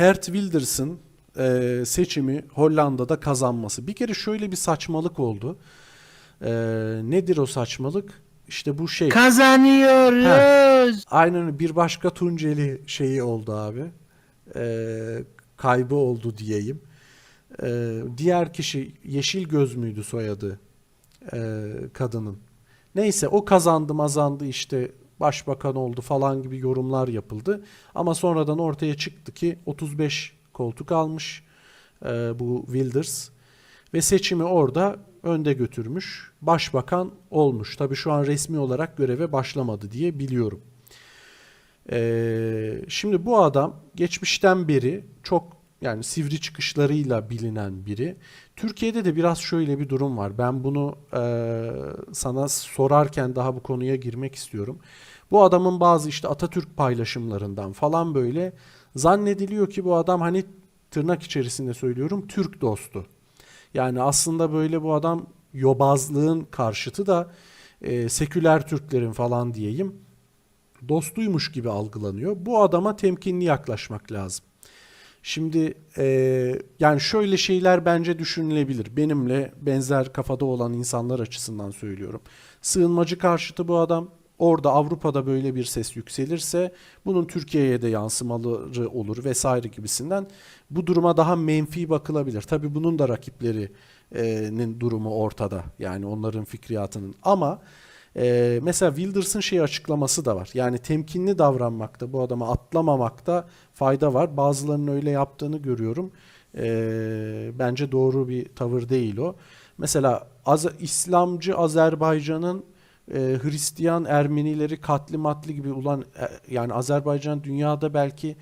Geert Wilders'ın e, seçimi Hollanda'da kazanması. Bir kere şöyle bir saçmalık oldu. E, nedir o saçmalık? İşte bu şey. Kazanıyoruz. Aynen öyle. bir başka Tunceli şeyi oldu abi. Ee, kaybı oldu diyeyim. Ee, diğer kişi yeşil göz müydü soyadı ee, kadının. Neyse o kazandı mazandı işte başbakan oldu falan gibi yorumlar yapıldı. Ama sonradan ortaya çıktı ki 35 koltuk almış ee, bu Wilders ve seçimi orada önde götürmüş. Başbakan olmuş. Tabii şu an resmi olarak göreve başlamadı diye biliyorum. Ee, şimdi bu adam geçmişten beri çok yani sivri çıkışlarıyla bilinen biri. Türkiye'de de biraz şöyle bir durum var. Ben bunu e, sana sorarken daha bu konuya girmek istiyorum. Bu adamın bazı işte Atatürk paylaşımlarından falan böyle zannediliyor ki bu adam hani tırnak içerisinde söylüyorum Türk dostu. Yani aslında böyle bu adam yobazlığın karşıtı da e, seküler Türklerin falan diyeyim dostuymuş gibi algılanıyor. Bu adama temkinli yaklaşmak lazım. Şimdi e, yani şöyle şeyler bence düşünülebilir. Benimle benzer kafada olan insanlar açısından söylüyorum. Sığınmacı karşıtı bu adam. Orada Avrupa'da böyle bir ses yükselirse bunun Türkiye'ye de yansımaları olur vesaire gibisinden bu duruma daha menfi bakılabilir. Tabii bunun da rakiplerinin durumu ortada. Yani onların fikriyatının ama ee, mesela Wilders'ın şey açıklaması da var. Yani temkinli davranmakta, bu adama atlamamakta fayda var. Bazılarının öyle yaptığını görüyorum. Ee, bence doğru bir tavır değil o. Mesela Az- İslamcı Azerbaycan'ın e, Hristiyan Ermenileri katli matli gibi ulan e, yani Azerbaycan dünyada belki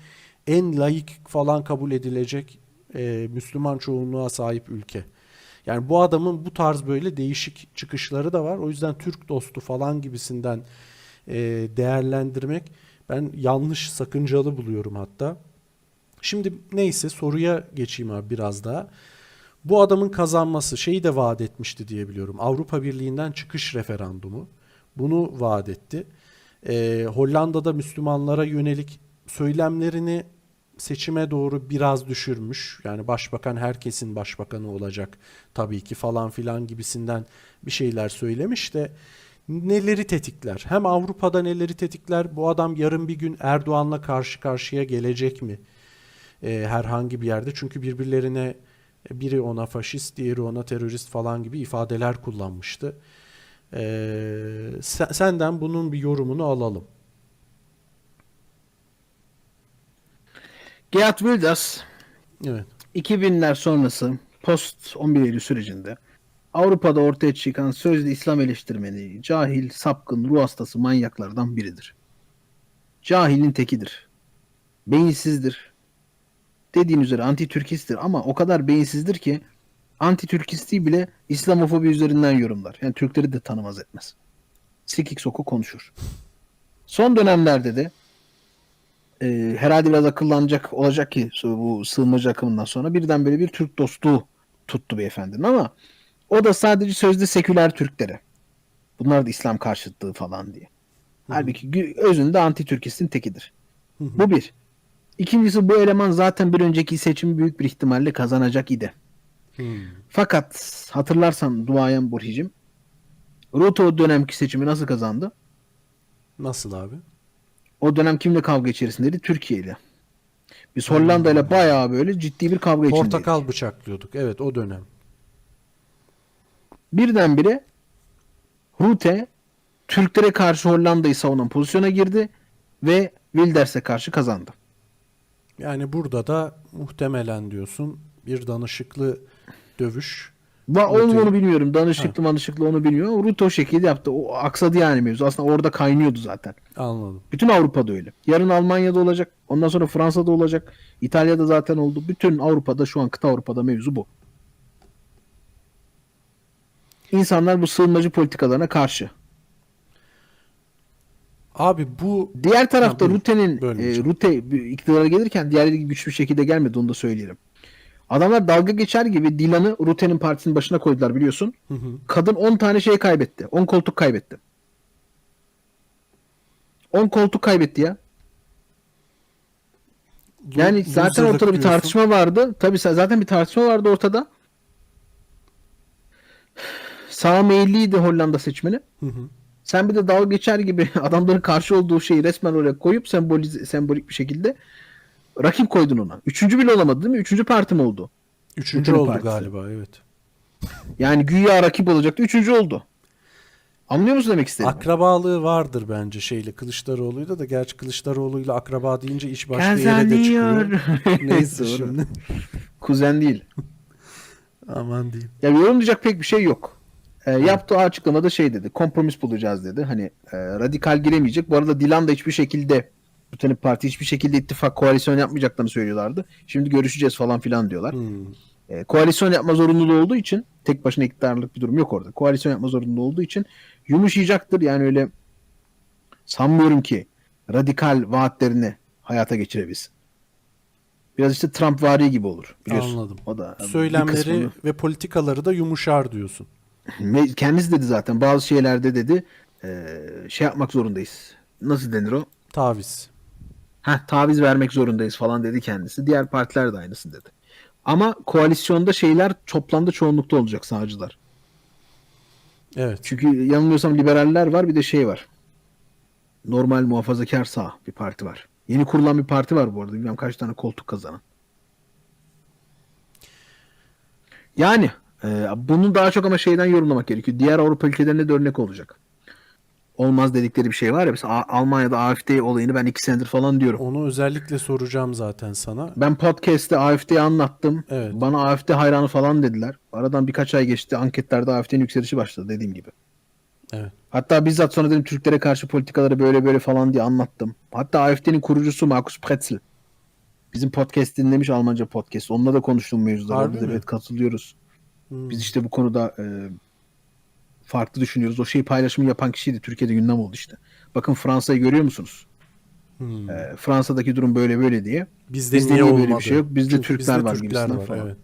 en laik falan kabul edilecek e, Müslüman çoğunluğa sahip ülke. Yani bu adamın bu tarz böyle değişik çıkışları da var. O yüzden Türk dostu falan gibisinden e, değerlendirmek ben yanlış, sakıncalı buluyorum hatta. Şimdi neyse soruya geçeyim abi biraz daha. Bu adamın kazanması şeyi de vaat etmişti diye biliyorum. Avrupa Birliği'nden çıkış referandumu. Bunu vaat etti. E, Hollanda'da Müslümanlara yönelik söylemlerini seçime doğru biraz düşürmüş. Yani başbakan herkesin başbakanı olacak tabii ki falan filan gibisinden bir şeyler söylemiş de neleri tetikler? Hem Avrupa'da neleri tetikler? Bu adam yarın bir gün Erdoğan'la karşı karşıya gelecek mi? Ee, herhangi bir yerde. Çünkü birbirlerine biri ona faşist, diğeri ona terörist falan gibi ifadeler kullanmıştı. Sen- senden bunun bir yorumunu alalım. Geert Wilders Evet. 2000'ler sonrası post 11 Eylül sürecinde Avrupa'da ortaya çıkan sözde İslam eleştirmeni, cahil, sapkın, ruh hastası manyaklardan biridir. Cahilin tekidir. Beyinsizdir. Dediğin üzere anti-Türkisttir ama o kadar beyinsizdir ki anti-Türkistliği bile İslamofobi üzerinden yorumlar. Yani Türkleri de tanımaz etmez. Sikik soku konuşur. Son dönemlerde de e, herhalde biraz akıllanacak olacak ki bu sığınmacı akımından sonra birden böyle bir Türk dostluğu tuttu beyefendinin ama o da sadece sözde seküler Türklere. Bunlar da İslam karşıtlığı falan diye. Halbuki gü- özünde anti-Türkistin tekidir. Hı hı. Bu bir. İkincisi bu eleman zaten bir önceki seçimi büyük bir ihtimalle kazanacak idi. Hmm. Fakat hatırlarsan duayen Burhi'cim Ruto o dönemki seçimi nasıl kazandı? Nasıl abi? O dönem kimle kavga içerisindeydi? Türkiye ile. Biz Hollanda ile bayağı böyle ciddi bir kavga içindeydik. Portakal bıçaklıyorduk. Evet o dönem. Birdenbire Rute Türklere karşı Hollanda'yı savunan pozisyona girdi ve Wilders'e karşı kazandı. Yani burada da muhtemelen diyorsun bir danışıklı dövüş. Va onu onu bilmiyorum. Danışıklı manışıklı onu bilmiyorum. Rute o şekilde yaptı. O aksadı yani mevzu. Aslında orada kaynıyordu zaten. Anladım. Bütün Avrupa'da öyle. Yarın Almanya'da olacak. Ondan sonra Fransa'da olacak. İtalya'da zaten oldu. Bütün Avrupa'da şu an kıta Avrupa'da mevzu bu. İnsanlar bu sığınmacı politikalarına karşı. Abi bu Diğer tarafta Ha. Rute'nin e. Rute iktidara gelirken diğerleri güçlü bir şekilde gelmedi onu da söyleyelim. Adamlar dalga geçer gibi Dilan'ı Rute'nin partisinin başına koydular biliyorsun. Hı hı. Kadın 10 tane şey kaybetti. 10 koltuk kaybetti. 10 koltuk kaybetti ya. Yani zaten ortada bir diyorsun. tartışma vardı. Tabii zaten bir tartışma vardı ortada. Sağ meyilliydi Hollanda seçmeni. Hı hı. Sen bir de dalga geçer gibi adamların karşı olduğu şeyi resmen oraya koyup sembolize, sembolik bir şekilde rakip koydun ona. Üçüncü bile olamadı değil mi? Üçüncü parti mi oldu? Üçüncü Bütün oldu partisi. galiba evet. Yani güya rakip olacaktı. Üçüncü oldu. Anlıyor musun demek istediğimi? Akrabalığı vardır bence şeyle Kılıçdaroğlu'yla da gerçi Kılıçdaroğlu'yla akraba deyince iş başka yere de çıkıyor. Neyse şimdi. Kuzen değil. Aman diyeyim. Ya yorumlayacak pek bir şey yok. E, yaptığı açıklamada şey dedi. Kompromis bulacağız dedi. Hani e, radikal giremeyecek. Bu arada Dilan da hiçbir şekilde Bütün parti hiçbir şekilde ittifak koalisyon yapmayacaklarını söylüyorlardı. Şimdi görüşeceğiz falan filan diyorlar. Hmm. E, koalisyon yapma zorunluluğu olduğu için tek başına iktidarlık bir durum yok orada. Koalisyon yapma zorunluluğu olduğu için yumuşayacaktır. Yani öyle sanmıyorum ki radikal vaatlerini hayata geçirebilsin. Biraz işte Trump vari gibi olur. Biliyorsun. Anladım. O da Söylemleri kısmını- ve politikaları da yumuşar diyorsun. Kendisi dedi zaten bazı şeylerde dedi e, şey yapmak zorundayız. Nasıl denir o? Taviz. Heh, taviz vermek zorundayız falan dedi kendisi. Diğer partiler de aynısını dedi. Ama koalisyonda şeyler toplamda çoğunlukta olacak sağcılar. Evet. Çünkü yanılmıyorsam liberaller var bir de şey var. Normal muhafazakar sağ bir parti var. Yeni kurulan bir parti var bu arada. Bilmem kaç tane koltuk kazanan. Yani e, bunu daha çok ama şeyden yorumlamak gerekiyor. Diğer Avrupa ülkelerine de örnek olacak. Olmaz dedikleri bir şey var ya. Mesela Almanya'da AfD olayını ben iki senedir falan diyorum. Onu özellikle soracağım zaten sana. Ben podcast'te AfD'yi anlattım. Evet. Bana AfD hayranı falan dediler. Aradan birkaç ay geçti. Anketlerde AfD'nin yükselişi başladı dediğim gibi. Evet. Hatta bizzat sonra dedim Türklere karşı politikaları böyle böyle falan diye anlattım. Hatta AfD'nin kurucusu Markus Pretzel. Bizim podcast dinlemiş Almanca podcast. Onunla da konuştum mevzuları. Evet katılıyoruz. Hmm. Biz işte bu konuda e, farklı düşünüyoruz. O şeyi paylaşımı yapan kişiydi. Türkiye'de gündem oldu işte. Bakın Fransa'yı görüyor musunuz? Hmm. E, Fransa'daki durum böyle böyle diye. Bizde, Bizde niye niye olmadı? böyle bir şey yok? Bizde Çünkü Türkler bizde var Türkler var, falan. Evet.